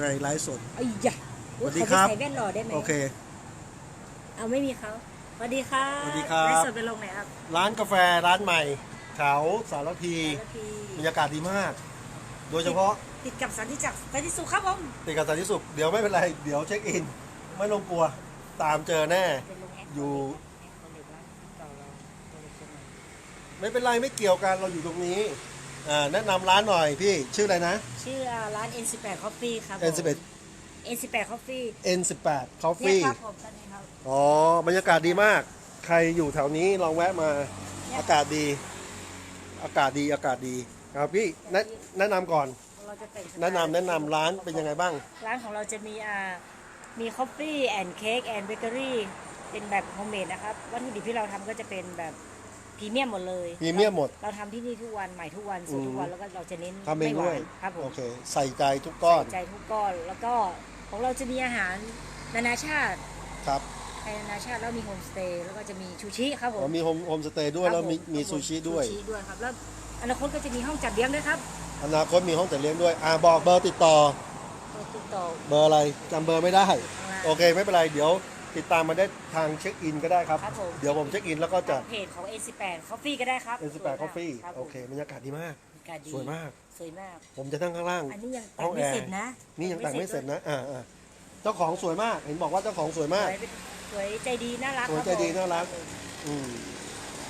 ในไลฟ์สด ไอ้ยะสวัสดีครับ ขอไปใส่แว่นหล่อได้ไหมโอเค เอาไม่มีเขาสวัสดีครับสวัสดีครับ ไลฟ์สดไปลงไหนครับร้านกาแฟร้านใหม่แถวสารพีแล้วพี่บรรยากาศดีมาก โดยเฉพาะติดกับสันติจักรสันติสุขครับผมติดกับสันติสุขเดี๋ยวไม่เป็นไร เดี๋ยวเช็คอิน ไม่ต้องกลัวตามเจอแน่ เป็นลงแอคอยู่แอคคอนเด็กร้านเก่าเราตัวเล็กใช่ไหมไม่เป็นไรไม่เกี่ยวกันเราอยู่ตรงนี้ อ่าแนะนำร้านหน่อยพี่ชื่ออะไรนะ ชื่อร้าน N18 Coffee ครับผม N11 N18 Coffee N18 เนี่ย Coffee ครับผมตอนนี้ครับ อ๋อบรรยากาศดีมาก ใครอยู่แถวนี้ลองแวะมาอากาศดี อากาศดี อากาศดีครับพี่แนะแนะนำก่อน เราจะแต่งสไตล์แนะนำแนะนำร้านเป็นยังไงบ้าง ร้านของเราจะมีอ่ามีคอฟฟี่แอนด์เค้กแอนด์เบเกอรี่เป็นแบบโฮมเมดนะครับ วัตถุดิบที่เราทำก็จะเป็นแบบ พรีเมียมหมดเลยพรีเมียมหมด เราทำที่นี่ทุกวันใหม่ทุกวันสดทุกวันแล้วก็เราจะเน้นทำเองไม่หด้ววายนครับผโอมเค ใส่ใจทุกก้อนใส่ใจทุกก้อนแล้วก็ของเราจะมีอาหารนานาชาติครับไทยนานาชาติแล้วมีโฮมสเตย์แล้วก็จะมีชูชิครับผอ๋อมมีโฮมโฮมสเตย์ด้วย ครับแล้วมีผมีครับผซูชิด้วย ซูชิด้วยครับแล้วอนาคตก็จะมีห้องจัดเลี้ยงด้วยครับอนาคตมีห้องจัดเลี้ยงด้วย อ่าบอกเบอร์ติดต่อเราติดต่อเบอร์อะไรจำเบอร์ไม่ได้ข้างล่างโอเค ไม่เป็นไร เดี๋ยว ติดตามมาได้ทางเช็คอินก็ได้ครับ ครับผม เดี๋ยวผมเช็คอินแล้วก็จะทางเพจของ N18 Coffee ก็ได้ครับ N18 Coffee รับผมโอเคบรรยากาศดีมาก บรรยากาศดีสวยมาก สวยมาก ผมจะนั่งข้างล่างอันนี้ยังห้แต่องงไม่แอร์เสร็จนะนี่ยังแต่งไม่เสร็จนะอ่าอ่าเจ้าของสวยมาก เห็นบอกว่าเจ้าของสวยสมาก วยสวยใจดีน่ารักสวยใจดีครับผมน่ารักอืม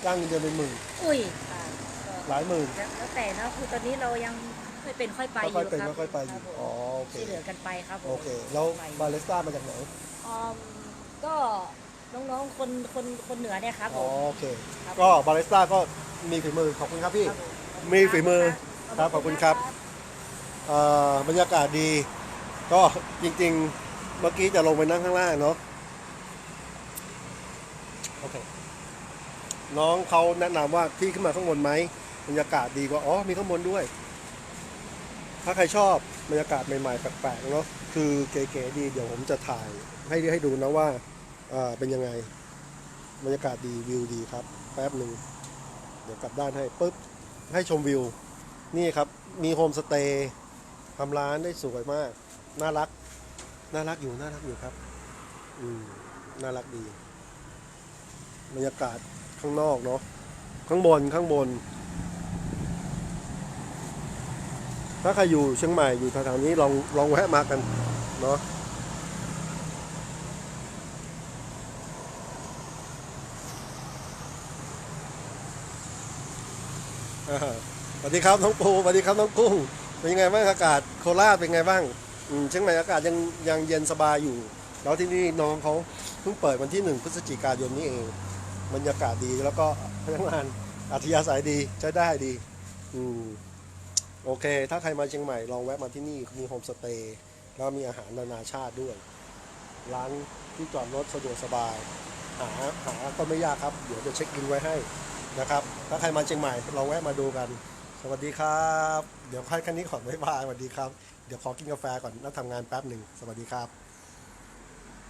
จ้างเงินเดือนเป็นหมื่นอุ้ยอ่าก็หลายหมื่นแล้วแต่นะคือตอนนี้เรายังค่อยเป็นค่อยไปค่อยๆเป็นรับค่อยๆไปอครัยู่บผมอ๋อโอเคช่วยเหลือกันไปครับผมโอเค แล้วบาเลสต้ามาจากไหนอืม ก็น้องๆคนคนคนเหนือเนี่ยครับผอ๋อม โอเค ครับ ก็บาเลสต้าก็มีฝีมือขอบคุณครับพี่ ครับผมีฝีมือครับขอบคุณครับ เอ่อบรรยากาศดี ก็จริงๆ เมื่อกี้จะลงไปนั่งข้างล่างเนาะโอเคน้องเขาแนะนำว่าที่ขึ้นมาข้างบนไหมบรรยากาศดีกว่าอ๋อมีข้างบนด้วย ถ้าใครชอบบรรยากาศใหม่ๆแปลกๆเนาะคือเก๋ๆดีเดี๋ยวผมจะถ่ายให้ให้ดูนะว่าเป็นยังไงบรรยากาศดีวิวดีครับ แป๊บหนึ่งเดี๋ยวกลับด้านให้ปุ๊บให้ชมวิว นี่ครับมีโฮมสเตย์ทำร้านได้สวยมาก น่ารัก น่ารักอยู่น่ารักอยู่ครับ อืมน่ารักดี บรรยากาศข้างนอกเนาะข้างบนข้างบน ถ้าใครอยู่เชียงใหม่อยู่แถวๆนี้ลองลองแวะมากันเนาะอ่าสวัสดีครับน้องปูสวัสดีครับน้องกุ้ง เป็นยังไงบ้างอากาศโคราชเป็นไงบ้างอืมเชียงใหม่อากาศยังยังเย็นสบายอยู่ แล้วที่นี่น้องเขาเพิ่งเปิดวันที่หนึ่งพฤศจิกายนนี้เองบรรยากาศดีแล้วก็พนักงานอัธยาศัยดีใช้ได้ดี อืม โอเค ถ้าใครมาเชียงใหม่ลองแวะมาที่นี่มีโฮมสเตย์แล้วมีอาหารนานาชาติด้วย ร้านที่จอดรถสะดวกสบาย หาหาก็ไม่ยากครับ เดี๋ยวจะเช็คอินไว้ให้นะครับ ถ้าใครมาเชียงใหม่ลองแวะมาดูกัน สวัสดีครับ เดี๋ยวค่อยแค่นี้ขอนบ๊ายบายสวัสดีครับ เดี๋ยวขอกินกาแฟก่อนแล้วทำงานแป๊บหนึ่งสวัสดีครับ